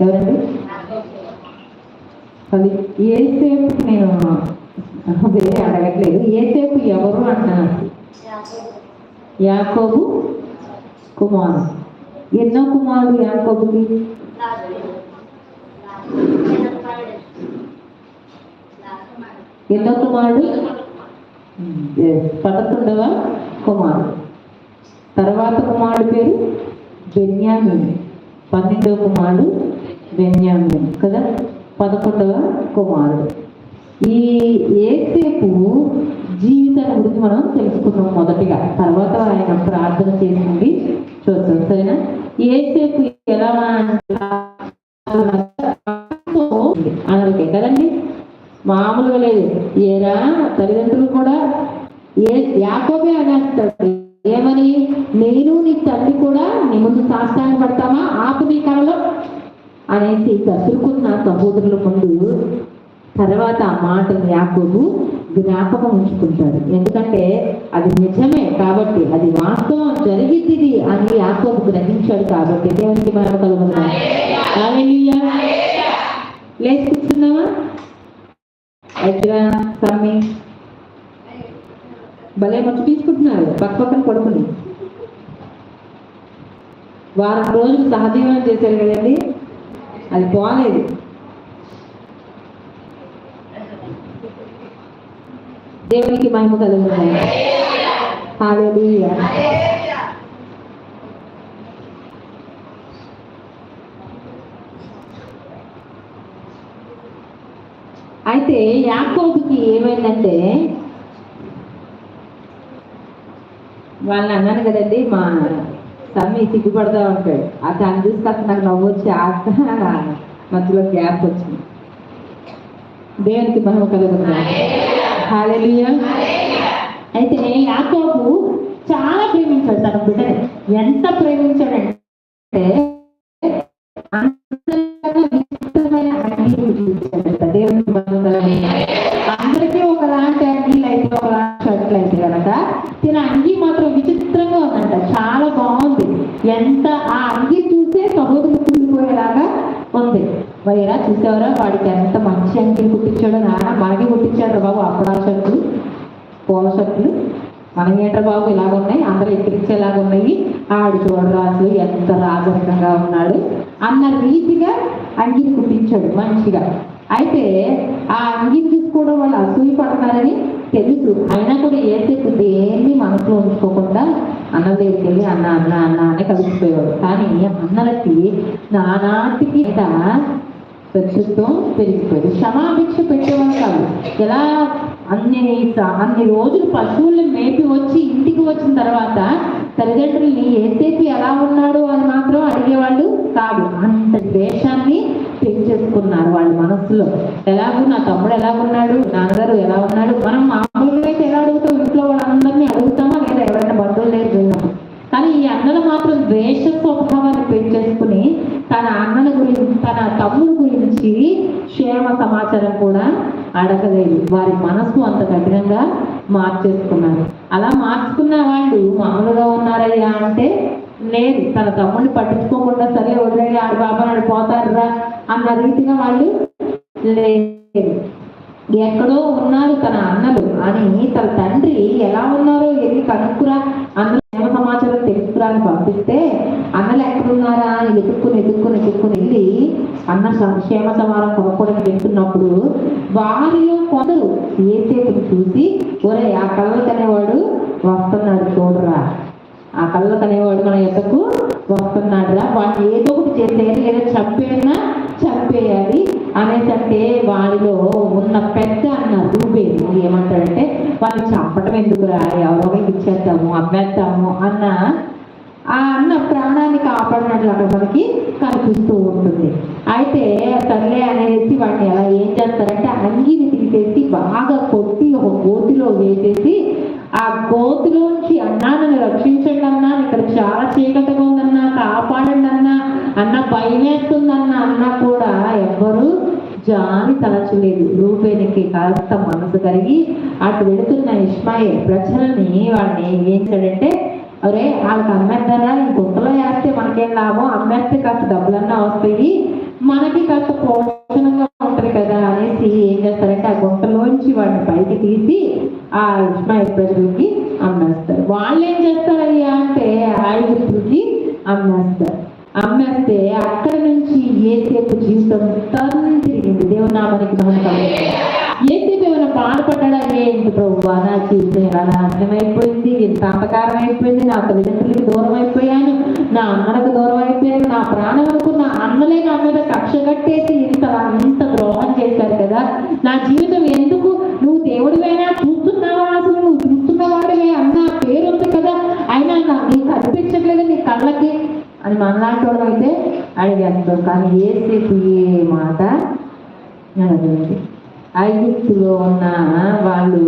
ఎవరండి అది ఏసేపు నేను వేరే అడగట్లేదు. ఏసేపు ఎవరు అంటున్నారు? యాకోబు కుమారు. ఎన్నో కుమారుడు యాకోబుకి? ఎన్నో కుమారుడు? పదకొండవ కుమారుడు. తర్వాత కుమారుడు పేరు బెన్యామిన్. పన్నెండవ కుమారుడు బెన్యామిన్ కదా? పదకొండవ కుమారుడు. ఈ ఏసేపు జీవితం గురించి మనం తెలుసుకున్నాం మొదటిగా. తర్వాత ఆయన ప్రార్థన చేసింది చూద్దాం సరేనా? ఏసేపు ఎలా అనరికే కదండి? మామూలుగా లేదు. ఏరా తల్లిదండ్రులు కూడా ఏ యాకోబే అనేస్తాడు నేను నీ తల్లి కూడా నీ ముందు సాష్టాంగ పడతామా? ఆపు నీ కళలో అనేసి కసురుకున్న సహోదరుల ముందు తర్వాత ఆ మాటను యాకోబు జ్ఞాపకం ఉంచుకుంటాడు. ఎందుకంటే అది నిజమే కాబట్టి అది వాస్తవం జరిగింది అని యాకోబు గ్రహించాడు కాబట్టి. దేవునికి మనం కలుగుతున్నాం లేచి కూర్చున్నావా? ఎట్లా సమ్మి భలే మర్చిపించుకుంటున్నారు పక్క పక్కన పడుకుని. వారం రోజులు సహజీవనం చేశారు కదండి. అది పోలేదు. దేవునికి మహిమ కలుగుతాయి అయితే యాకోబుకి ఏమైందంటే వాళ్ళని అన్నాను కదండి మా తమ్మి సిగ్గుపడతా ఉంటాడు. ఆ తను చూసి నాకు నవ్వు వచ్చి ఆ మధ్యలో గ్యాప్ వచ్చింది. దేవునికి మహిమ కలుగుతుంది. అయితే యాకోబు చాలా ప్రేమించాడు. తన బిడ్డని. ఎంత ప్రేమించాడంటే చూసేవరా వాడికి ఎంత మంచి అంకెలు కుట్టించాడో నాన్న మనకి కుట్టించాడు బాబు అప్పుడా షర్ట్లు పూల షర్ట్లు. మనం ఏంట్రా బాబు ఇలాగున్నాయి అందరూ ఎక్కిరించేలాగా ఉన్నాయి. ఆడు చూడరాజు ఎంత రాజరికంగా ఉన్నాడు. అన్న రీతిగా అంగిని కుట్టించాడు మంచిగా. అయితే ఆ అంగిని చూసుకోవడం వల్ల అసూయ పడతారని తెలుసు. అయినా కూడా ఏసేపు దేన్ని మనసులో ఉంచుకోకుండా అన్న దగ్గరికి వెళ్ళి అన్న అన్న అన్న అని కలిసిపోయేవాడు కానీ అన్నలకి నానాటికి మీద ప్రస్తుతం పెరిగిపోయింది. క్షమాభిక్ష పెట్టేవాడు కాదు. ఎలా అన్ని అన్ని రోజులు పశువుల్ని మేపి వచ్చి ఇంటికి వచ్చిన తర్వాత తల్లిదండ్రుల్ని ఏసేపు ఎలా ఉన్నాడు అని మాత్రం అడిగేవాళ్ళు కాదు. అంత ద్వేషాన్ని పెంచేసుకున్నారు వాళ్ళ మనసులో. ఎలాగో నా తమ్ముడు ఎలా ఉన్నాడు నాన్నగారు ఎలా ఉన్నాడు? మనం మామూలుగా అయితే ఎలా అడుగుతాం? ఇంట్లో వాళ్ళందరినీ అడుగుతామా? లేదా ఎవరైనా బంధువులు లేదు కానీ ఈ అన్నలు మాత్రం ద్వేషం తమ్ముడు గురించి క్షేమ సమాచారం కూడా అడగలేదు. వారి మనసు అంత కఠినంగా మార్చేసుకున్నారు. అలా మార్చుకున్న వాళ్ళు మామూలుగా ఉన్నారయ్యా అంటే లేదు తన తమ్ముడిని పట్టించుకోకుండా సరే వదిలేడు ఆడు బాబా నాడు పోతారురా అన్న రీతిగా వాళ్ళు లేదు ఎక్కడో ఉన్నారు తన అన్నలు. అని తన తండ్రి ఎలా ఉన్నారో వెళ్ళి కనుక్కురా అందులో సమాచారం తెలుసుకురా అని పంపిస్తే అన్నలు ఎక్కడున్నారా అని వెతుక్కుని వెతుక్కుని వెతుక్కుని వెళ్ళి అన్న సంక్షేమ క్షేమ సమాచారం కొనుక్కోవడానికి వెళ్తున్నప్పుడు వారిలో కొందరు ఏసేపుని చూసి ఒరే ఆ కళ్ళు కనేవాడు వస్తున్నాడు చూడరా. ఆ కళ్ళకు అనేవాడు మన ఎంతకు వస్తున్నాడురా. వాడిని ఏదో ఒకటి చేసేయాలి లేదా చంపేనా చంపేయాలి అనేసంటే వాడిలో ఉన్న పెద్ద అన్న రూపేది ఏమంటాడంటే వాళ్ళు చంపటం ఎందుకురా? ఎవరో ఇచ్చేద్దాము అమ్మేద్దాము అన్న ఆ అన్న ప్రాణాన్ని కాపాడినట్లు అక్కడ మనకి కనిపిస్తూ ఉంటుంది. అయితే తల్లి అనేసి వాడిని ఎలా ఏం చేస్తారంటే అంగీని తీసేసి బాగా కొట్టి ఒక గోతిలో వేసేసి ఆ గోతిలోంచి అన్నా రక్షించండి అన్నా ఇక్కడ చాలా చీకటిగా ఉందన్నా కాపాడండి అన్నా అన్న భయమేస్తుందన్నా అన్నా అన్న కూడా ఎవ్వరు జాని తలచలేదు. రూపేణకి కాస్త మనసు కలిగి అటు వెళుతున్న ఇస్మాయిల్ ప్రజలని వాడిని ఏం చేశాడంటే అరే వాళ్ళకి అమ్మేద్దారా ఈ గుంతలో వేస్తే మనకేం లాభం? అమ్మేస్తే కాస్త డబ్బులన్నా వస్తాయి. మనకి కాస్త పోషణంగా ఉంటది కదా అనేసి ఏం చేస్తారంటే ఆ గుంటలోంచి వాడిని పైకి తీసి ఆ ఇస్మాయిల్ ప్రజలకి అమ్మేస్తారు. వాళ్ళు ఏం చేస్తారయ్యా అంటే ఆయుధులకి అమ్మేస్తారు. అమ్మేస్తే అక్కడ నుంచి ఏసేపు జీవితం తను తిరిగింది. దేవునామానికి మనం ఏసేపు ఏమైనా బాధపడ్డా ఏంటి ప్రభు? నా జీవితం ఇలా నాశనం అయిపోయింది ఇంత అంధకారం అయిపోయింది నా తల్లిదండ్రులకి దూరం అయిపోయాను నా అన్నలకు దూరం అయిపోయాను నా ప్రాణం అనుకున్న అన్నలే నా మీద కక్ష కట్టేసి ఇంత ఇంత ద్రోహం చేశారు కదా. నా జీవితం ఎందుకు? నువ్వు దేవుడివైనా? అని మనలాంటి వాడు అయితే అడిగేస్తాం కానీ ఏసేపు ఏ మాట అడగలేదు ఐగుప్తులో ఉన్న వాళ్ళు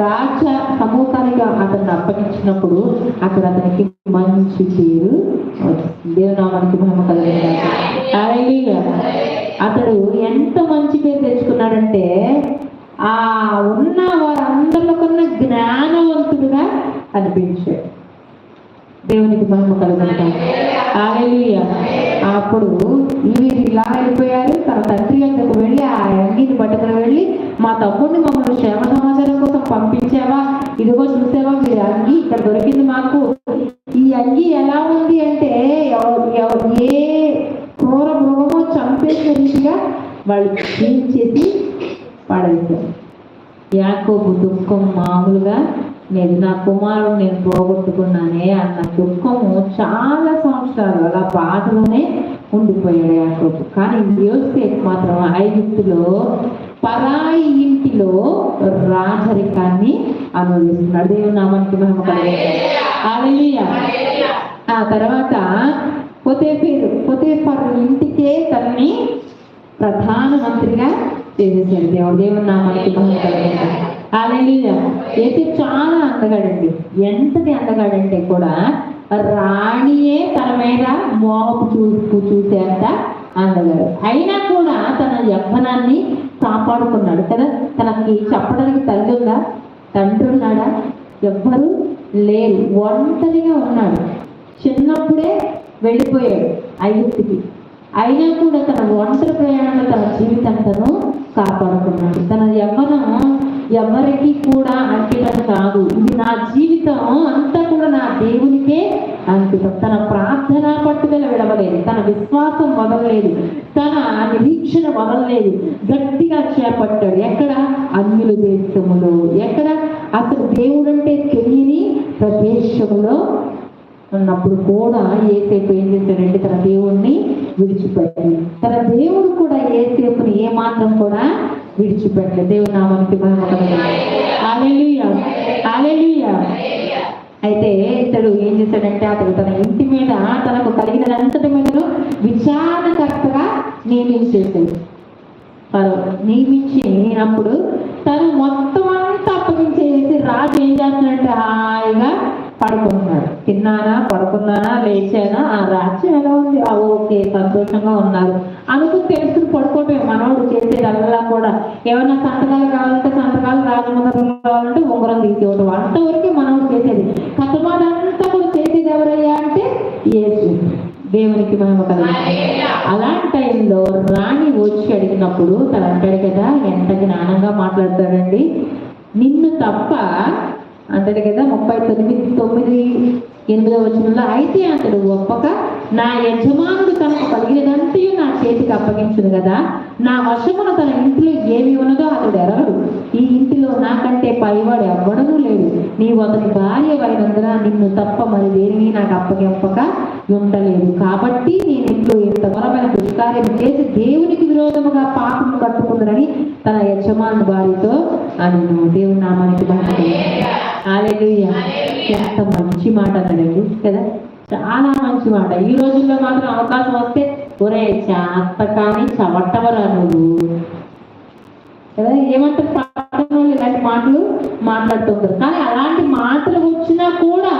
రాజ సమూహానికి అతన్ని అప్పగించినప్పుడు అక్కడ అతనికి మంచి పేరు వచ్చింది. దేవునామానికి మహిమ కలిగింది అతడు ఎంత మంచి పేరు తెచ్చుకున్నాడంటే ఆ ఉన్న వారందరిలో కన్నా జ్ఞానవంతుడుగా అనిపించాడు దేవునికి మహిమ కలుగుతాం ఆలయ అప్పుడు వీరు ఇలా వెళ్ళిపోయారు. తన తండ్రి వద్దకు వెళ్ళి ఆ అంగిని పట్టుకుని వెళ్ళి మా తమ్ముడిని మమ్మల్ని క్షేమ సమాచారం కోసం పంపించావా? ఇదిగో చూసావా మీరు అంగి ఇక్కడ దొరికింది మాకు. ఈ అంగి ఎలా ఉంది అంటే ఏ క్రూర మృగమో చంపేసిన రీతిగా వాళ్ళు చేసి పడేశారు యాకోబు దుఃఖం మామూలుగా లేదు నా కుమారుడు నేను పోగొట్టుకున్నానే అన్న దుఃఖము చాలా సంవత్సరాలు అలా బాధలోనే ఉండిపోయాడు యాకోబు. కానీ యోసేపు మాత్రం ఐగుప్తులో పరాయి ఇంటిలో రాజరికాన్ని అనుభవిస్తున్నాడు. దేవుని నామానికి మహిమ ఆ తర్వాత పొతేఫేరు పొతేఫర్ ఇంటికే తనని ప్రధానమంత్రిగా చేసేసాడు దేవుడు. దేవుని నామానికి మహిమ హల్లెలూయా అయితే చాలా అందగాడండి. ఎంతటి అందగాడంటే కూడా రాణియే తన మీద మోపు చూపు చూసేంత అందగాడు. అయినా కూడా తన యవ్వనాన్ని కాపాడుకున్నాడు కదా? తనకి చెప్పడానికి తల్లి ఉందా? తండ్రి ఉన్నాడా? ఎవ్వరు లేరు. ఒంటరిగా ఉన్నాడు. చిన్నప్పుడే వెళ్ళిపోయాడు ఐగుప్తికి. అయినా కూడా తన ఒంటరి ప్రయాణంలో తన జీవితంతో కాపాడుకున్నాడు. తన యవ్వనం ఎవరికి కూడా అంకితం కాదు. ఇది నా జీవితం అంతా కూడా నా దేవునికే అంకితం తన ప్రార్థన పట్టుదల విడవలేదు. తన విశ్వాసం వదలలేదు. తన నిరీక్షణ వదలలేదు. గట్టిగా చేపట్టాడు. ఎక్కడ? అన్యుల దేశములో. ఎక్కడ? అసలు దేవుడంటే తెలియని ప్రదేశములో ఉన్నప్పుడు కూడా ఏసేపు ఏం చేశాడంటే తన దేవుణ్ణి విడిచిపెట్టాడు. తన దేవుడు కూడా ఏసేపుని ఏమాత్రం కూడా విడిచిపెట్టలేదు దేవుని నామానికి మహిమ కలుగును. అయితే ఇతడు ఏం చేశాడంటే అతడు తన ఇంటి మీద తనకు కలిగినదంతటి మీద విచారణకర్తగా నియమించేసాడు ఫరో నియమించినప్పుడు తను మొత్తం అంతా అప్పగించేసి రాజు ఏం చేస్తున్నాడంటే ఆ పడుకుంటున్నాడు తిన్నానా? పడుకున్నానా? లేచానా? ఆ రాజ్యం ఎలా ఉంది? ఆ ఓకే సంతోషంగా ఉన్నారు. అనుకుని తెలుసుకుని పడుకోవటం చేసే చేసేదల్లా కూడా ఏమైనా సంతకాలు కావాలంటే సంతకాలు రాజముద్రలు కావాలంటే ఉంగరం తీసేవాడు అంతవరకు మనం చేసేది. కథమానంతా కూడా చేసేది ఎవరయ్యా అంటే ఏసు దేవునికి మహిమ కలిగింది అలాంటి టైంలో రాణి వచ్చి అడిగినప్పుడు తను అంటాడు కదా ఎంత జ్ఞానంగా మాట్లాడతాడండి? నిన్ను తప్ప అంటాడు కదా ముప్పై తొమ్మిది తొమ్మిది ఎనిమిదో వచనంలో అయితే అతడు ఒప్పక నా యజమానుడు తనకు కలిగినదంతయు నా చేతికి అప్పగించును కదా. నా వశమున తన ఇంటిలో ఏమి ఉన్నదో అతడు ఎరగడు. ఈ ఇంటిలో నాకంటే పైవాడు ఎవ్వడనూ లేడు. నీవు అతని భార్య అయినందున నిన్ను తప్ప మరి దేనిని నాకు అప్పగింపక ఉండలేదు. కాబట్టి నేను ఇంట్లో ఇంత ఘోరమైన దుష్కార్యం చేసి దేవునికి విరోధముగా పాపం కట్టుకుందరని తన యజమాను భార్యతో అను దేవుని నామానికి ఆలయ ఎంత మంచి మాట అన్నాడండి కదా? చాలా మంచి మాట. ఈ రోజుల్లో మాత్రం అవకాశం వస్తే ఒరే చేత కానీ చవట్టవరా నువ్వు కదా? ఏమంటారు ఇలాంటి మాటలు మాట్లాడుతుంటారు. కానీ అలాంటి మాటలు వచ్చినా కూడా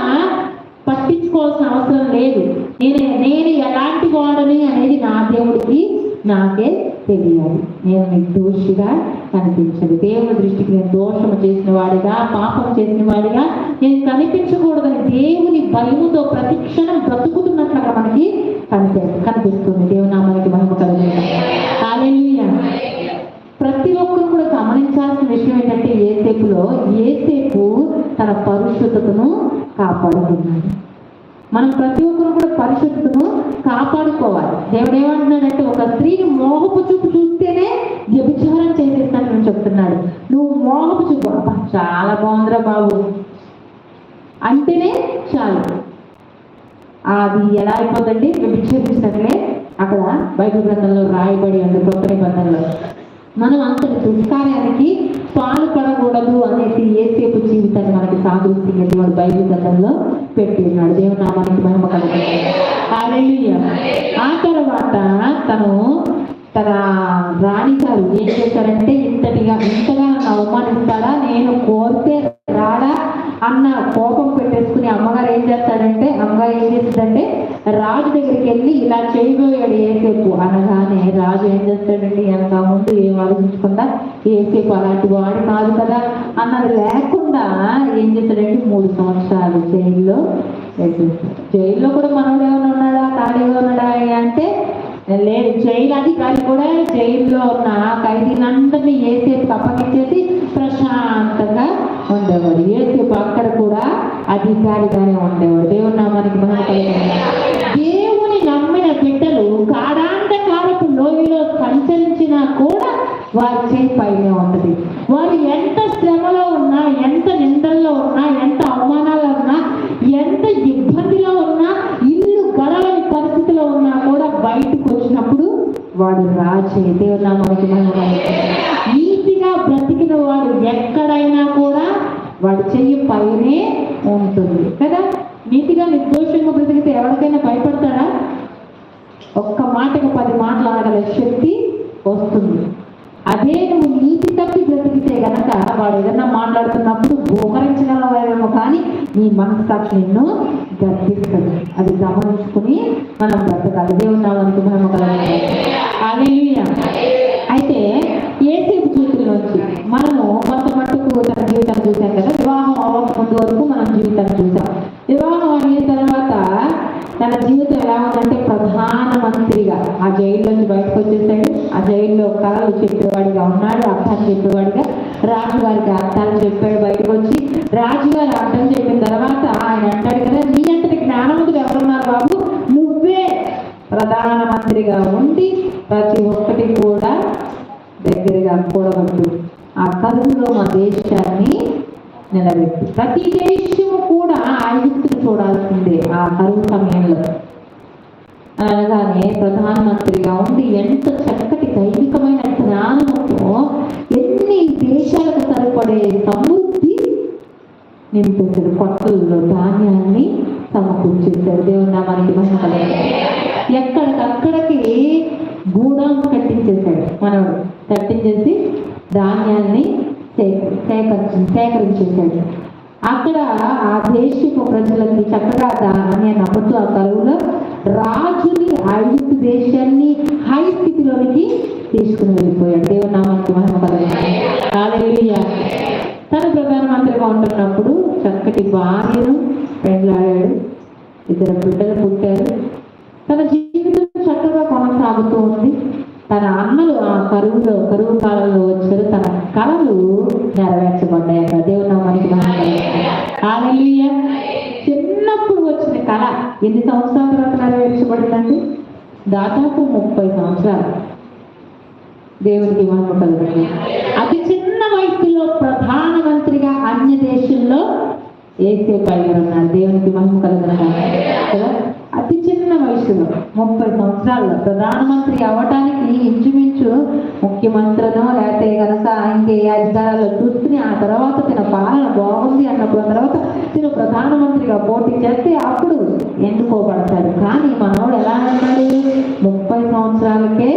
పట్టించుకోవాల్సిన అవసరం లేదు. నేను నేను ఎలాంటి వాడని అనేది నా దేవుడికి నాకే తెలియాలి నేను దోషిగా కనిపించదు దేవుని దృష్టికి నేను దోషము చేసిన వాడిగా పాపం చేసిన వాడిగా నేను కనిపించకూడదని దేవుని భయముతో ప్రతిక్షణం బ్రతుకుతున్నట్లుగా మనకి కనిపి కనిపిస్తుంది. దేవునామానికి మహిమ కలుగుతుంది ప్రతి ఒక్కరు కూడా గమనించాల్సిన విషయం ఏంటంటే ఏసేపులో ఏసేపు తన పరిశుద్ధతను కాపాడుకున్నాడు. మనం ప్రతి ఒక్కరు కూడా పరిశుద్ధతను కాపాడుకోవాలి. దేవుడు ఏమంటున్నాడంటే ఒక స్త్రీని మోహపు చూపు చూస్తేనే వ్యభిచారం చేసేస్తానని చెప్తున్నాడు. నువ్వు మోహపు చూపు అబ్బా, చాలా బాగుందిరా బాబు. అంటేనే చాలు. అది ఎలా అయిపోతుంది వ్యభిచరించినట్లే అక్కడ బైబిల్ గ్రంథంలో రాయబడి ఉంది కొత్త నిబంధనలో. మనం అంతటి దుష్కార్యానికి పాలు పడకూడదు అనేసి ఏసేపు జీవితాన్ని మనకి సాగుతుంది వాడు బైబిల్ గతంలో పెట్టి ఉన్నాడు దేవుడు నామానికి మహిమ కలుగుతుంది. ఆ తర్వాత తను తన రాణిగారు ఏం చేశారంటే ఇంతటిగా ఇంతగా అవమానిస్తాడా నేను కోరితే రాడా? అన్న కోపం పెట్టేసుకుని అమ్మగారు ఏం చేస్తాడంటే అమ్మగారు ఏం చేస్తుందంటే రాజు దగ్గరికి వెళ్ళి ఇలా చేయబోయాడు ఏసేపు. అనగానే రాజు ఏం చేస్తాడండి వెనక ముందు ఏం ఆలోచించకుండా ఏసేపు అలాంటి వాడు కాదు కదా. అన్నది లేకుండా ఏం చేస్తాడంటే మూడు సంవత్సరాలు జైల్లో జైల్లో కూడా మనోడు ఏమైనా ఉన్నాడా? ఖాళీగా ఉన్నాడా అంటే లేదు జైలు అధికారి కూడా జైల్లో ఉన్న ఖైదీలందరినీ ఏసేపు అప్పగించేసి ప్రశాంతంగా ఉండేవాడు ఏసేపు అక్కడ కూడా అధికారిగానే ఉండేవాడు దేవుని నామానికి మహిమ దేవుని నమ్మిన బిడ్డలు కాడాంధకారపు లోయలో సంచరించినా కూడా వారి చేయి పైనే ఉంటుంది వారు ఎంత శ్రమలో ఉన్నా ఎంత నిందల్లో ఉన్నా ఎంత అవమానాల్లో ఉన్నా ఎంత ఇబ్బందిలో ఉన్నా ఇల్లు గడవని పరిస్థితిలో ఉన్నా కూడా బయటకు వచ్చినప్పుడు వాడు రాచే దేవుని నామానికి మహిమ వాడి చెయ్యి పైనే ఉంటుంది. కదా? నీతిగా నిర్దోషంగా బ్రతికితే ఎవరికైనా భయపడతాడా? ఒక్క మాటకు పది మాటలు ఆడగల శక్తి వస్తుంది. అదే నువ్వు నీతి తప్పి బ్రతికితే గనక వాడు ఏదన్నా మాట్లాడుతున్నప్పుడు భూకరించగలవేమో కానీ నీ మనస్సాక్షి నిన్ను గర్భిస్తుంది అది గమనించుకుని మనం బ్రతకాలి. దేవుని నామానికి మహిమ కలగాలి హల్లెలూయా. అయితే ఏసేపు జీవితంలోంచి మనము కొంత మట్టుకు తన జీవితాన్ని చూసాం కదా వివాహం అవ్వక ముందు వరకు మనం జీవితాన్ని చూసాం వివాహం అయిన తర్వాత తన జీవితం ఎలా ఉందంటే ప్రధానమంత్రిగా ఆ జైల్లోంచి బయటకు వచ్చేసాడు ఆ జైల్లో కళలు చెప్పేవాడిగా ఉన్నాడు అర్థం చెప్పేవాడిగా రాజుగారికి అర్థాలు చెప్పాడు బయటకు వచ్చి. రాజుగారు అర్థం చెప్పిన తర్వాత ఆయన అంటాడు కదా నీ అంటే జ్ఞానవంతుడు ఎవరున్నారు బాబు? నువ్వే ప్రధానమంత్రిగా ఉండి ప్రతి ఒక్కటి కూడా దగ్గరగా కూడగట్టు ఆ కరువులో మా దేశాన్ని నిలబెట్టు. ప్రతి దేశాలకు సమృద్ధి నింపేశాడు కొట్టల్లో ధాన్యాన్ని సమకూర్చేశాడు దేవుడు నామానికి మహిమ కలగాలి ఎక్కడికక్కడికి గూడం కట్టించేశాడు? మనవాడు కట్టించేసి ధాన్యాన్ని సేకరించి సేకరించేశాడు. అక్కడ ఆ దేశపు ప్రజలకి చక్కగా ధాన్యాన్ని అమ్ముతూ ఆ కరువులో రాజుని ఐగుప్తు దేశాన్ని హై స్థితిలోనికి తీసుకుని వెళ్ళిపోయాడు. దేవుని నామానికి మహిమ కలగాలి హల్లెలూయా. తను ప్రధానమంత్రిగా ఉంటున్నప్పుడు చక్కటి భార్యను పెండ్లాడాడు. ఇద్దరు బిడ్డలు పుట్టారు. తన జీవితం చక్కగా కొనసాగుతూ ఉంది. తన అన్నలు ఆ కరువులో కరువు కాలంలో వచ్చారు. తన కళలు నెరవేర్చబడ్డాయి అక్కడ. దేవుని నామానికి చిన్నప్పుడు వచ్చిన కళ ఎన్ని సంవత్సరాల తర్వాత నెరవేర్చబడిందండి? దాదాపు ముప్పై సంవత్సరాలు దేవునికి మనం కలుగుతుంది. అతి చిన్న వయసులో ప్రధానమంత్రిగా అన్య దేశంలో ఏసే పైన ఉన్నాడు దేవునికి మహిమ కలుగుతుంది. అతి చిన్న వయసులో ముప్పై సంవత్సరాల్లో ప్రధానమంత్రి అవ్వటానికి ఇంచుమించు ముఖ్యమంత్రినో లేకపోతే కనుక ఇంకే అధికారాలు చూసుకుని ఆ తర్వాత తన పాలన బాగుంది అన్నప్పుడు తర్వాత తిను ప్రధానమంత్రిగా పోటీ చేస్తే అప్పుడు ఎన్నుకోబడతాడు కానీ మనోడు ఎలా అన్నాడు ముప్పై సంవత్సరాలకే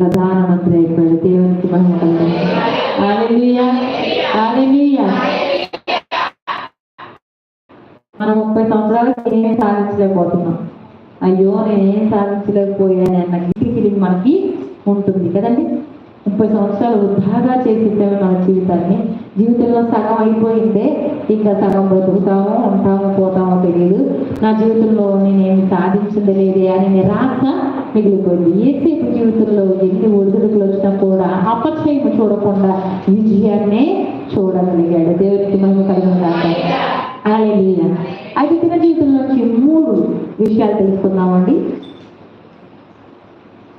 ప్రధానమంత్రి అయిపోయాడు. దేవునికి మహిమ మనం ముప్పై సంవత్సరాలకి ఏం సాధించలేకపోతున్నాం. అయ్యో నేనేం సాధించలేకపోయాను అన్న గిట్టి మనకి ఉంటుంది కదండి? ముప్పై సంవత్సరాలు వృధాగా చేసేసాము మన జీవితాన్ని. జీవితంలో సగం అయిపోయిందే ఇంకా సగం బ్రతుకుతామో ఉంటామో పోతామో తెలియదు నా జీవితంలో నేనేమి సాధించింది లేదే అని నిరాశ మిగిలిపోయింది. ఏసేపు జీవితంలో ఎన్ని ఒడిదుడుకులు వచ్చినా కూడా అపచయం చూడకుండా విజయాన్నే చూడగలిగాడు. దేవుడికి మహిమ కలిగి ఉండాలి అయితే తన జీవితంలోంచి మూడు విషయాలు తెలుసుకుందామండి.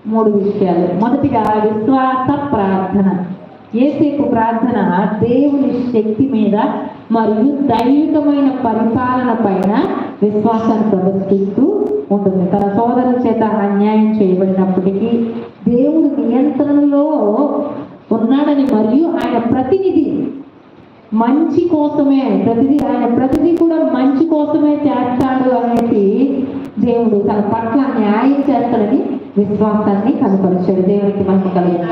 మూడు విషయాలు. మొదటిగా విశ్వాస ప్రార్థన. ఏసేపు ప్రార్థన దేవుని శక్తి మీద మరియు దైవికమైన పరిపాలన పైన విశ్వాసాన్ని ప్రదర్శిస్తూ ఉంటుంది. తన సోదరుల చేత అన్యాయం చేయబడినప్పటికీ దేవుడు నియంత్రణలో ఉన్నాడని మరియు ఆయన ప్రతినిధి మంచి కోసమే ప్రతిదీ ఆయన ప్రతిదీ కూడా మంచి కోసమే చేస్తాడు అనేది దేవుడు తన పట్ల న్యాయం చేస్తాడని విశ్వాసాన్ని కనపరిచాడు. దేవుడికి మహిమ కలిగిన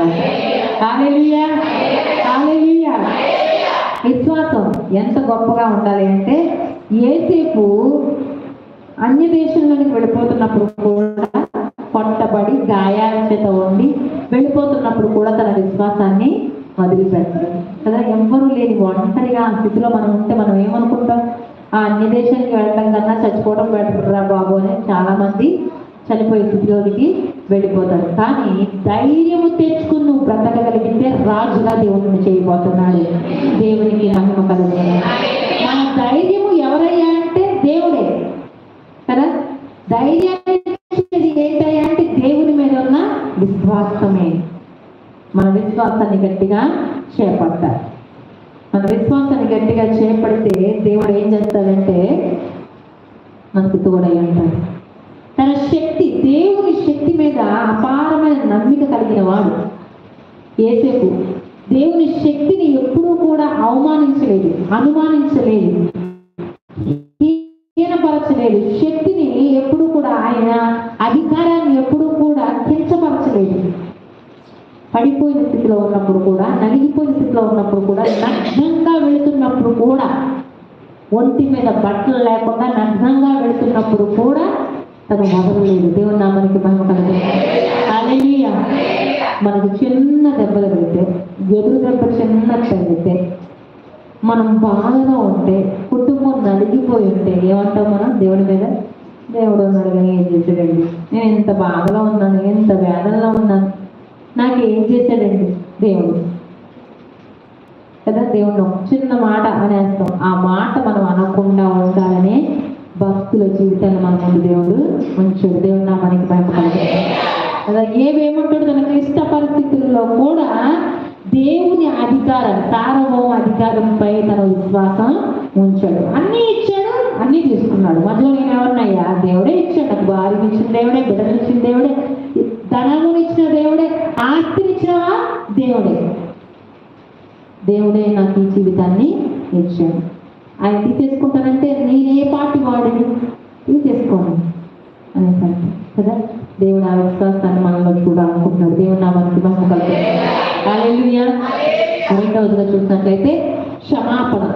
విశ్వాసం ఎంత గొప్పగా ఉండాలి అంటే ఏసేపు అన్య దేశంలోనికి వెళ్ళిపోతున్నప్పుడు కూడా కొట్టబడి గాయాల చేత ఉండి వెళ్ళిపోతున్నప్పుడు కూడా తన విశ్వాసాన్ని వదిలిపెట్టడు. కదా? ఎవ్వరూ లేని ఒంటరిగా ఆ స్థితిలో మనం ఉంటే మనం ఏమనుకుంటాం? ఆ అన్య దేశానికి వెళ్ళడం కన్నా చచ్చిపోవడం బెటర్ బాబు అని చాలా మంది చనిపోయే స్థితిలోకి వెళ్ళిపోతారు. కానీ ధైర్యము తెచ్చుకుని నువ్వు బ్రతకగలిగితే రాజుగా దేవుడిని చేయబోతున్నాడు. దేవునికి మహిమ కలుగుతుంది మన ధైర్యము ఎవరయ్యా అంటే దేవుడే. కదా? ధైర్యాన్ని ఏంటయ్యా అంటే దేవుని మీద ఉన్న విశ్వాసమే. మన విశ్వాసాన్ని గట్టిగా చేపడతారు. మన విశ్వాసాన్ని గట్టిగా చేపడితే దేవుడు ఏం చేస్తాడంటే మనకు తోడై ఉంటాడు తన శక్తి దేవుని శక్తి మీద అపారమైన నమ్మిక కలిగిన వాడు. ఏసేపు దేవుని శక్తిని ఎప్పుడూ కూడా అవమానించలేదు అనుమానించలేదు హీనపరచలేదు. శక్తిని ఎప్పుడూ కూడా ఆయన అధికారాన్ని ఎప్పుడూ కూడా కించపరచలేదు. పడిపోయిన స్థితిలో ఉన్నప్పుడు కూడా నలిగిపోయిన స్థితిలో ఉన్నప్పుడు కూడా నగ్నంగా వెళుతున్నప్పుడు కూడా ఒంటి మీద బట్టలు లేకుండా నగ్నంగా వెళుతున్నప్పుడు కూడా తను వదలలేదు దేవుని నామానికి మహిమ కలిగి హల్లెలూయా. మనకు చిన్న దెబ్బలు తగిలితే ఎదురు దెబ్బ చిన్న తగిలితే మనం బాగా ఉంటే కుటుంబం నలిగిపోయి ఉంటే ఏమంటాం మనం? దేవుని మీద దేవుడు నడగని ఏం చేశాడండి? నేను ఎంత బాధలో ఉన్నాను ఎంత వేదనలో ఉన్నాను నాకు ఏం చేశాడండి దేవుడు. కదా దేవుడు చిన్న మాట అనేస్తాం. ఆ మాట మనం అనకుండా ఉండాలనే భక్తుల జీవితాన్ని మన ముందు దేవుడు ఉంచాడు దేవుడు నా మనకి భయపడాలి కదా ఏమేముంటాడు తన క్లిష్ట పరిస్థితుల్లో కూడా దేవుని అధికారం సార్వభౌమ అధికారంపై తన విశ్వాసం ఉంచాడు. అన్నీ ఇచ్చాడు అన్నీ తీసుకున్నాడు. మధ్యలో నేను ఎవరినయ్యా? దేవుడే ఇచ్చాడు. నాకు భార్య ఇచ్చిన దేవుడే బిడ్డలు ఇచ్చిన దేవుడే. ధనమును ఇచ్చిన దేవుడే ఆస్తిని ఇచ్చినవా దేవుడే. దేవుడే నాకు ఈ జీవితాన్ని ఇచ్చాడు. ఆయన తీసేసుకుంటానంటే నేనే పాటి వాడిని. తీసేసుకోను అనేసి కదా? దేవుడు ఆ విశ్వాసాన్ని మనలో చూడాలనుకుంటున్నాడు దేవుడు నా మనకి మహిమ కలుగుతుంది. రెండవదిగా చూసినట్లయితే క్షమాపణ.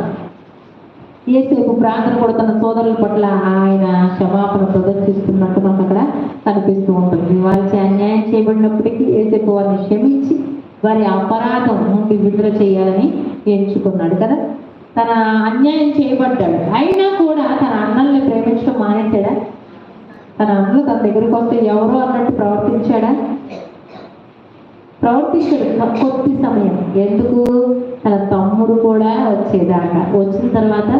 ఏసేపు ప్రార్థన కూడా తన సోదరుల పట్ల ఆయన క్షమాపణ ప్రదర్శిస్తున్నట్టు మనకు అక్కడ కనిపిస్తూ ఉంటుంది. వారికి అన్యాయం చేయబడినప్పటికీ ఏసేపు వారిని క్షమించి వారి అపరాధం నుండి విడుదల చేయాలని ఎంచుకున్నాడు కదా. తన అన్యాయం చేయబడ్డాడు. అయినా కూడా తన అన్నల్ని ప్రేమించడం మానేశాడా? తన అన్నలు తన దగ్గరికి వస్తే ఎవరో అన్నట్టు ప్రవర్తించాడా? ప్రవర్తించాడు. కొద్ది సమయం. ఎందుకు? తన తమ్ముడు కూడా వచ్చేదాకా. వచ్చిన తర్వాత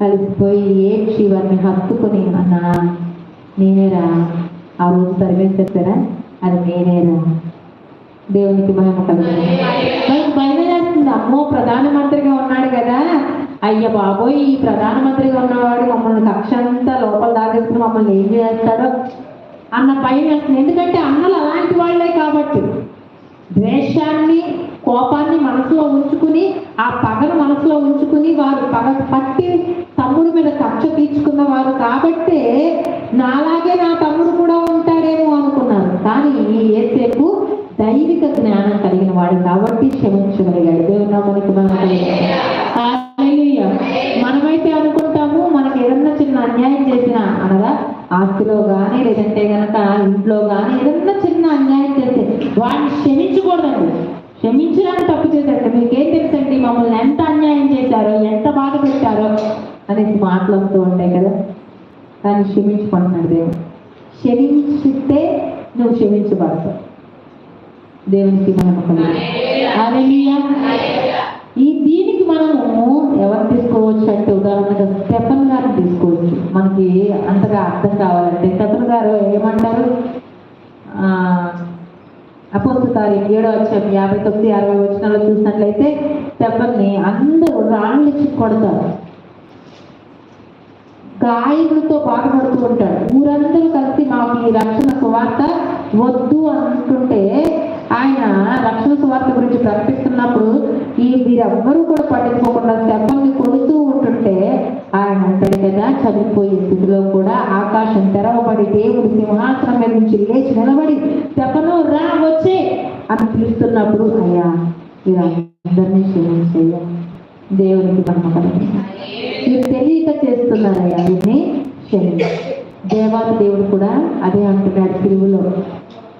కలిసిపోయి ఏడ్చి వారిని హత్తుకొని అన్న నేనేరా ఆ రోజు తరిమేసేసారా అది నేనేరా దేవునికి మహిమ కలుగుతుంది మనకు భయం వేస్తుంది అమ్మో ప్రధానమంత్రిగా ఉన్నాడు కదా. అయ్య బాబోయ్ ఈ ప్రధానమంత్రిగా ఉన్నవాడు మమ్మల్ని కక్షంతా లోపల దాగేసుకుని మమ్మల్ని ఏం చేస్తాడో అన్న భయం వేస్తుంది. ఎందుకంటే అన్నలు అలాంటి వాళ్ళే కాబట్టి ద్వేషాన్ని కోపాన్ని మనసులో ఉంచుకుని ఆ పగను మనసులో ఉంచుకుని వారు పగ పట్టి తమ్ముడు మీద కక్ష తీర్చుకున్న వారు కాబట్టే నాలాగే నా తమ్ముడు కూడా ఉంటాడేమో అనుకున్నాను కానీ ఏసేపు దైవిక జ్ఞానం కలిగిన వాడు కాబట్టి క్షమించగలిగాడు. దేవుడు మనం మనమైతే అనుకుంటాము మనకి ఏదన్నా చిన్న అన్యాయం చేసినా అనగా ఆస్తిలో కానీ లేదంటే గనక ఇంట్లో కానీ ఏదన్నా చిన్న అన్యాయం చేస్తే వాడిని క్షమించకూడదండి. క్షమించడానికి తప్పు చేశారంటే మీకేం తెలుసండి? మమ్మల్ని ఎంత అన్యాయం చేశారో ఎంత బాధ పెట్టారో అనేసి మాట్లాడుతూ ఉంటాయి కదా. దాన్ని క్షమించుకుంటున్నాడు దేవుడు. క్షమించితే నువ్వు క్షమించబడతావు. దేవునికి మనం ఈ దీనికి మనము ఎవరు తీసుకోవచ్చు అంటే ఉదాహరణగా స్టెఫన్ గారు తీసుకోవచ్చు. మనకి అంతగా అర్థం కావాలంటే స్టెఫన్ గారు ఏమంటారు? అపోస్తుతారి ఏడో వచ్చాం యాభై తొమ్మిది అరవై వచనాలు చూసినట్లయితే దెబ్బల్ని అందరూ రాళ్ళు ఇచ్చి కొడతారు. గాయకులతో బాధపడుతూ ఉంటాడు ఊరందరూ కలిసి మాకు ఈ రక్షణ సువార్త వద్దు అంటుంటే ఆయన రక్షణ సువార్త గురించి ప్రకటిస్తున్నప్పుడు ఈ వీరెవ్వరూ కూడా పట్టించుకోకుండా దెబ్బల్ని కొడుతూ ఆయన అంటాడు కదా చనిపోయే స్థితిలో కూడా ఆకాశం తెరవబడి దేవుడు సింహాసనం మీద నుంచి లేచి నిలబడి తెపను రా వచ్చే అని పిలుస్తున్నప్పుడు అయ్యా వీరందరినీ క్షమించయ్యా దేవునికి మనం మీరు తెలియక చేస్తున్నారయ్యా వీటిని క్షమించ దేవాది దేవుడు కూడా అదే అంటున్నాడు తెలుగులో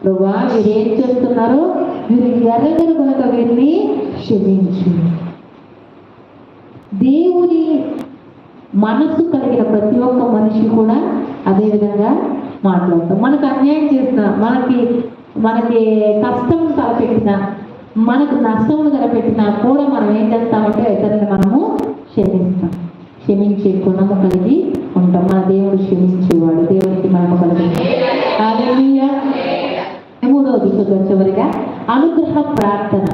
ప్రభా మీరు ఏం చేస్తున్నారో మీరు ఎరగరు కనుక వెళ్ళి క్షమించు. దేవుని మనస్సు కలిగిన ప్రతి ఒక్క మనిషి కూడా అదే విధంగా మాట్లాడతాం. మనకు అన్యాయం చేసిన మనకి మనకి కష్టం తలపెట్టిన మనకు నష్టములు తలపెట్టినా కూడా మనం ఏం చేస్తామంటే ఇతరులను మనము క్షమిస్తాం. క్షమించే గుణము కలిగి ఉంటాం. మన దేవుడు క్షమించేవాడు. దేవునికి మనము కలిగి. మూడవది చివరిగా అనుగ్రహ ప్రార్థన.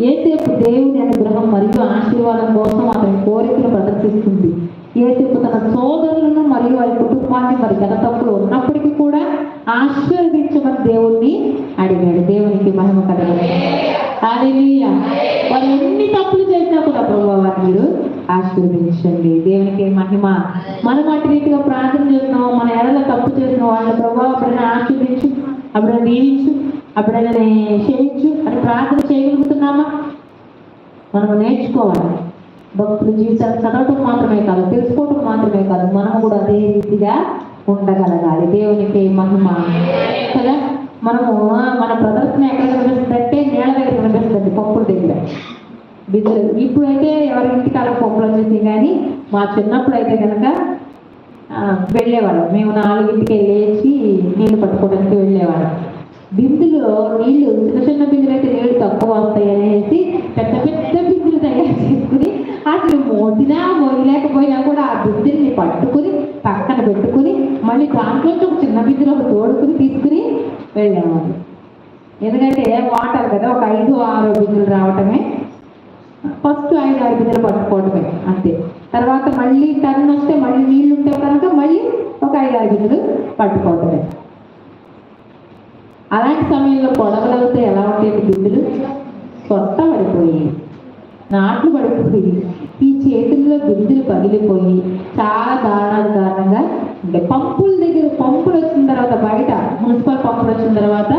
ఏసేపు దేవుని అనుగ్రహం మరియు ఆశీర్వాదం కోసం అతని కోరికలు ప్రదర్శిస్తుంది. ఏసేపు తన సోదరులను మరియు వారి కుటుంబాన్ని మరి గత తప్పులు ఉన్నప్పటికీ కూడా ఆశీర్వదించమని దేవుణ్ణి అడిగాడు. దేవునికి మహిమ కలగాలి వారు ఎన్ని తప్పులు చేసినా కూడా ప్రభావ మీరు ఆశీర్వదించండి. దేవునికి మహిమ. మనం అటు రీతిగా ప్రార్థన చేస్తున్నాం. మన ఎడల తప్పు చేసిన వాళ్ళ ప్రభావ అప్పుడైనా ఆశీర్వదించు అప్పుడైనా దీవించు. అప్పుడైనా క్షమించు అని ప్రార్థన చేయగలుగుతున్నామా? మనం నేర్చుకోవాలి. భక్తుల జీవితాలు చదవటం మాత్రమే కాదు తెలుసుకోవటం మాత్రమే కాదు మనం కూడా అదే రీతిగా ఉండగలగాలి. దేవునికి మహిమ. కదా? మనము మన ప్రదర్శన ఎక్కడ కనిపిస్తుందంటే నేల దగ్గర కనిపిస్తుంది పప్పుల దగ్గర. బిడ్డలు ఇప్పుడైతే ఎవరి ఇంటికి పప్పులు వచ్చేసి కానీ మా చిన్నప్పుడు అయితే కనుక ఆ, వెళ్ళేవాళ్ళం. మేము నాలుగింటికి లేచి నీళ్ళు పట్టుకోవడానికి వెళ్ళేవాళ్ళం. బిందులో నీళ్ళు చిన్న చిన్న బిందులు అయితే నీళ్ళు తక్కువ వస్తాయి అనేసి పెద్ద పెద్ద బిందులు తయారు చేసుకుని అసలు మోసినా మోయలేకపోయినా కూడా ఆ బిందుని పట్టుకుని పక్కన పెట్టుకుని మళ్ళీ దాంట్లో ఒక చిన్న బిందులో ఒక తోడుకుని తీసుకుని వెళ్ళేవాళ్ళు ఎందుకంటే వాటర్ కదా ఒక ఐదు ఆరు బిందులు రావటమే. ఫస్ట్ ఐదు ఆరు బిందులు పట్టుకోవడమే అంతే. తర్వాత మళ్ళీ టర్న్ వస్తే మళ్ళీ నీళ్ళు ఉంటే కనుక మళ్ళీ ఒక ఐదు ఆరు బిందులు పట్టుకోవడమే అలాంటి సమయంలో పొడవలతో ఎలా ఉండేది గుండెలు కొత్త పడిపోయి నాట్లు పడిపోయి ఈ చేతుల్లో గుండెలు పగిలిపోయి చాలా దారుణాల కారణంగా ఉండే. పంపుల దగ్గర పంపులు వచ్చిన తర్వాత బయట మున్సిపల్ పంపులు వచ్చిన తర్వాత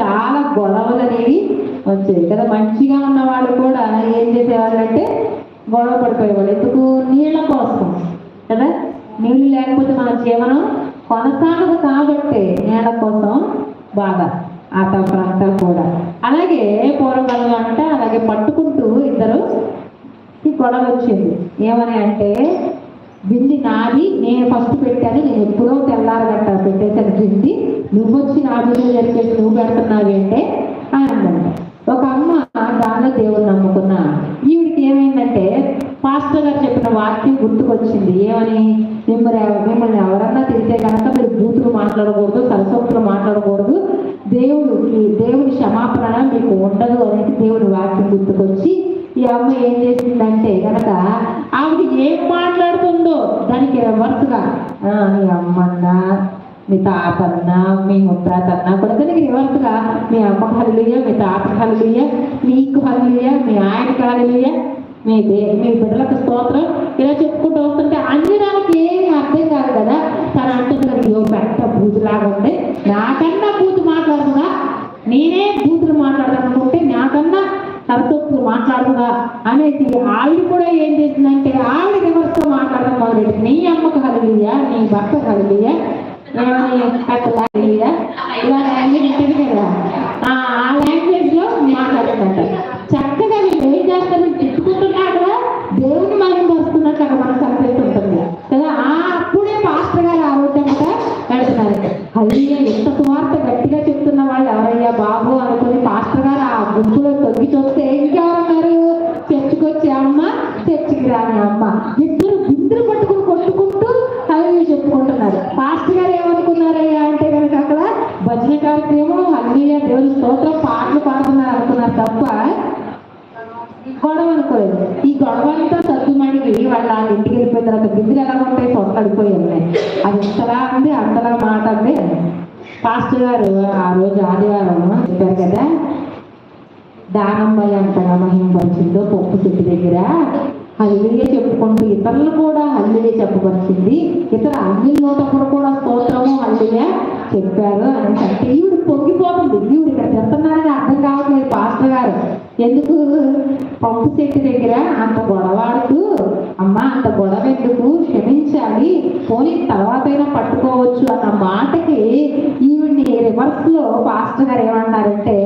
చాలా గొడవలు అనేవి వచ్చాయి కదా. మంచిగా ఉన్న వాళ్ళు కూడా ఏం చేసేవాళ్ళు అంటే గొడవ పడిపోయేవాళ్ళు. ఎందుకు? నీళ్ళ కోసం కదా. నీళ్ళు లేకపోతే మన జీవనం కొనసాగదు కాబట్టి నీళ్ళ కోసం బాగా ఆ తప్పంతా కూడా. అలాగే పూర్వకాలంలో అంటే అలాగే పట్టుకుంటూ ఇద్దరు ఈ గొడవ వచ్చింది. ఏమని అంటే బింది నాది నేను ఫస్ట్ పెట్టాను నేను ఎప్పుడో తెల్లారగట్ట పెట్టేశాను బింది నువ్వు వచ్చి నా బిందు జరిపేసి నువ్వు పెడుతున్నావేంటే అంటే ఆనందంట ఒక అమ్మ దానిలో దేవుడు నమ్ముకున్న ఈవిడికి ఏమైందంటే పాస్టర్ గారు చెప్పిన వాక్యం గుర్తుకొచ్చింది. ఏమని? మిమ్మల్ని మిమ్మల్ని ఎవరన్నా తిరిగితే కనుక మీరు బూతులు మాట్లాడకూడదు సరసత్తులు మాట్లాడకూడదు. దేవుడు దేవుని క్షమాపణ మీకు ఉండదు అనేది దేవుని వాక్యం గుర్తుకొచ్చి ఈ అమ్మ ఏం చేసిందంటే కనుక ఆవిడ ఏం మాట్లాడుతుందో దానికి రివర్స్గా "ఆ, మీ అమ్మన్నా మీ తాతన్నా మీ ముత్తాతన్నా కూడా దానికి రివర్స్గా మీ అమ్మ హల్లుయ్య మీ తాత హల్లుయ్య మీకు హల్లుయ్య మీ ఆయనకి హల్లుయ్య మీ మీ బిడ్డలకు స్తోత్రం. ఇలా చెప్పుకుంటూ వస్తుంటే అన్ని దానికి ఏమి అర్థం కాదు కదా? తన అంటున్నది పెద్ద బూతులాగా ఉంది. నాకన్నా బూతు మాట్లాడుతుందా? నేనే బూతులు మాట్లాడాలనుకుంటే నాకన్నా సరసొత్తులు మాట్లాడుతుందా? అనేసి ఆవిడ కూడా ఏం చేసిందంటే ఆవిడ రివర్స్తో మాట్లాడడం మొదలెట్టి నీ అమ్మకు హలియ నీ భర్త హలియ ఏమని ఇలా లాంగ్వేజ్ ఉంటుంది కదా. ఆ లాంగ్వేజ్లో చక్క దేవుని మహిమ వస్తున్నట్టు అక్కడ మనకు కనిపిస్తుంటుంది కదా? అప్పుడే పాస్టర్ గారు ఆరోగ్యంగా పెడుతున్నారు అది ఎంత గొడవ అనుకోలేదు. ఈ గొడవ అంతా సర్దుమణికి వాళ్ళ ఇంటికి వెళ్ళిపోయిన తర్వాత బిందులు ఎలా ఉంటాయి? సొంత ఉన్నాయి. అది ఇంతలా ఉంది అంతలా మాట అంటే పాస్టర్ గారు ఆ రోజు ఆదివారం చెప్పారు కదా దానంబై అంతగా మహిమపరిచిందో పప్పు చెట్టు దగ్గర హల్లియే చెప్పుకుంటూ ఇతరులు కూడా హల్లియే చెప్పవలసింది ఇతర అన్ని నోటప్పుడు కూడా స్తోత్రము హల్లుగా చెప్పారు అని అంటే ఈవిడ పొంగిపోతుంది. ఈవిడ ఇక్కడ చెప్తున్నారని అర్థం కావట్లేదు పాస్టర్ గారు. ఎందుకు? పప్పు చెట్టు దగ్గర అంత గొడవాడుతూ అమ్మ అంత గొడవ ఎందుకు? క్షమించాలి. పోనీ తర్వాత అయినా పట్టుకోవచ్చు అన్న మాటకి ఈవిడ్ని రివర్స్లో పాస్టర్ గారు ఏమన్నారంటే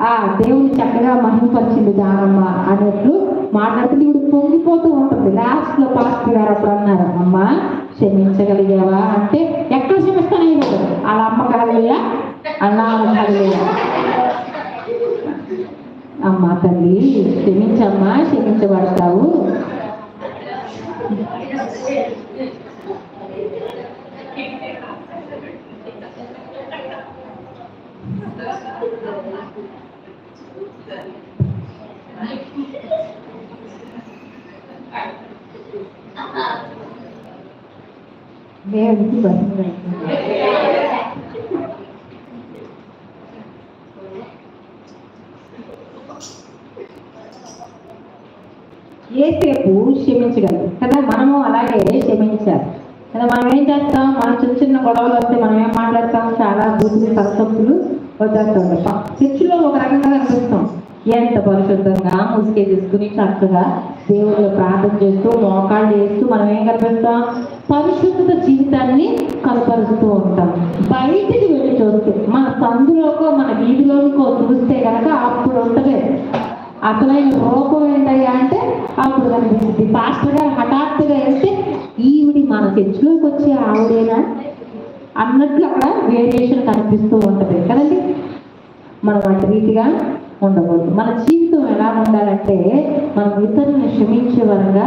ఆ దేవుని చక్కగా మహిమపరిచింది దానమ్మ అన్నట్లు మాట్లాడుతూ ఇప్పుడు పొంగిపోతూ ఉంటుంది. లాస్ట్లో పాస్టర్ గారు అప్పుడు అన్నారు అమ్మ క్షమించగలిగావా? అంటే ఎక్కడ క్షమిస్తాను అలా అమ్మ కలగలేదా అన్న కలగలేదా అమ్మ తల్లి క్షమించమ్మా క్షమించబడతావు దేవుడికి బహిరంగ ఏసేపు క్షమించగలరు. కదా? మనము అలాగే క్షమించాలి. కదా? మనం ఏం చేస్తాం? మనం చిన్న చిన్న గొడవలు వస్తే మనం ఏం మాట్లాడతాం? చాలా బూతులు సంతప్తులు వదిలేస్తాం చర్చిలో ఒక రకంగా కనిపిస్తాం. ఎంత పరిశుద్ధంగా ముసుకే తీసుకుని చక్కగా దేవుళ్ళు ప్రార్థన చేస్తూ మోకాళ్ళు చేస్తూ మనం ఏం కనిపిస్తాం? పరిశుద్ధత జీవితాన్ని కనపరుస్తూ ఉంటాం. బయటికి వెళ్ళి చూస్తే మన సందులోకో మన వీధిలోనికో చూస్తే కనుక అప్పుడు ఉంటుంది అసలైన రూపం ఏంటయ్యా అంటే అప్పుడు కనిపిస్తుంది పాస్టర్ గారు హఠాత్తుగా వెళ్తే ఈవిడి మన చర్చిలోకి వచ్చే ఆవిడేనా? అన్నట్లు అక్కడ వేరియేషన్ కనిపిస్తూ ఉంటుంది. కదండి? మనం అటు రీతిగా ఉండకూడదు. మన జీవితం ఎలా ఉండాలంటే మనం ఇతరులను క్షమించే వరంగా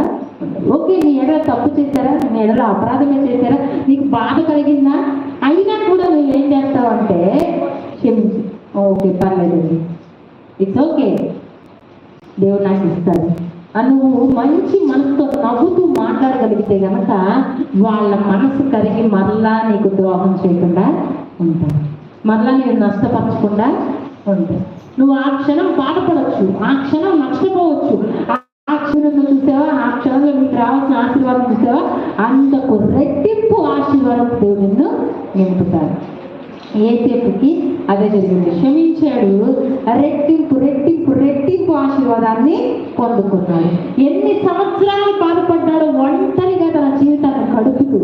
ఓకే నీ ఎడల తప్పు చేశారా? నీ ఎడల అపరాధమే చేశారా? నీకు బాధ కలిగిందా? అయినా కూడా నువ్వు ఏం చేస్తావంటే క్షమించు. ఓకే పర్లేదండి. ఇట్స్ ఓకే దేవుడు నాకు ఇస్తాడు. నువ్వు మంచి మనసుతో నవ్వుతూ మాట్లాడగలిగితే గనక వాళ్ళ మనసు కరిగి మరలా నీకు ద్రోహం చేయకుండా ఉంటాడు. మరలా నేను నష్టపరచకుండా ఉంటాడు. నువ్వు ఆ క్షణం బాధపడవచ్చు ఆ క్షణం నష్టపోవచ్చు. ఆ- క్షణం క్షణంలో చూసావా? ఆ క్షణంలో నీకు రావాల్సిన ఆశీర్వాదం చూసావా? అంతకు రెట్టింపు ఆశీర్వాదం దేవుడు నిన్ను నింపుతాడు. ఏసేపుకి అదే జరిగింది క్షమించాడు. రెట్టింపు రెట్టింపు రెట్టింపు ఆశీర్వాదాన్ని పొందుకున్నాడు. ఎన్ని సంవత్సరాలు బాధపడ్డాడో ఒంటరిగా తన జీవితాన్ని గడుపుతూ.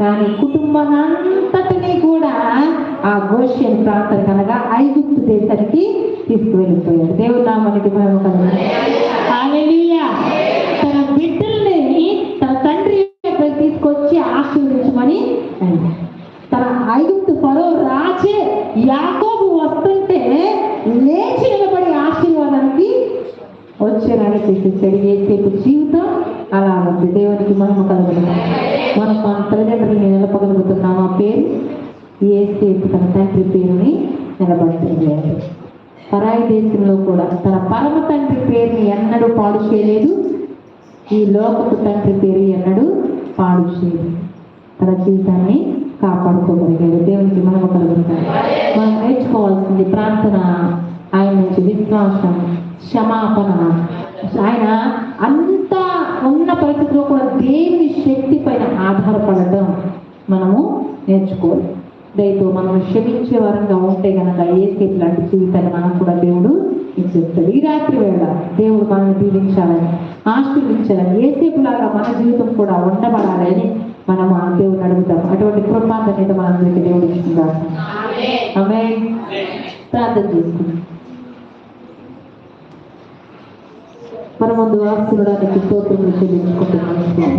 కానీ కుటుంబానంతటినీ కూడా ఆ గోష్యన్ ప్రాంతం కనగా ఐగుప్తు దేశానికి తీసుకువెళ్ళిపోయాడు. దేవుడు నామానికి మహిమ తన బిడ్డల్ని తన తండ్రి తీసుకొచ్చి ఆశీర్వదించమని అన్నారు తన ఐగుప్తు ఫరో రాజే యాకోబు వస్తుంటే లేచి నిలబడి ఆశీర్వాదానికి వచ్చేలాగా చూపించాడు ఏసేపు జీవితం అలా ఉంది. దేవునికి మహిమ కలుగుతున్నాం మనం మన తల్లిదండ్రులు నిలపగలుగుతున్నాం. ఆ పేరు ఏసేపు తన తండ్రి పేరుని నిలబడుతుంది. పరాయి దేశంలో కూడా తన పరమ తండ్రి పేరుని ఎన్నడూ పాడు చేయలేదు. ఈ లోకపు తండ్రి పేరు ఎన్నడూ పాడు చేయలేదు. తన జీవితాన్ని కాపాడుకోగలిగాడు. దేవునికి మనం కలుగుతాం మనం నేర్చుకోవాల్సింది ప్రార్థన ఆయన నుంచి విశ్వాసం క్షమాపణ. ఆయన అంత ఉన్న పరిస్థితిలో కూడా దేవుని శక్తి పైన ఆధారపడడం మనము నేర్చుకోవాలి. దయతో మనం క్షమించే వరంగా ఉంటే కనుక ఏ లాంటి జీవితాన్ని మనం కూడా దేవుడు ఇచ్చేస్తాడు. ఈ రాత్రి వేళ దేవుడు మనల్ని దీవించాలని ఆశీర్వించాలని ఏసేపు లాగా మన జీవితం కూడా ఉండబడాలని మనం ఆ దేవుని అడుగుతాం. అటువంటి కృపాన్ని అనేది మనందరికీ దేవుడు ఇస్తున్నారు ఆమె ప్రార్థన చేసుకుందాం. మన ముందు ఆస్తుడానికి స్తోత్రం చెల్లించుకుంటున్నాం.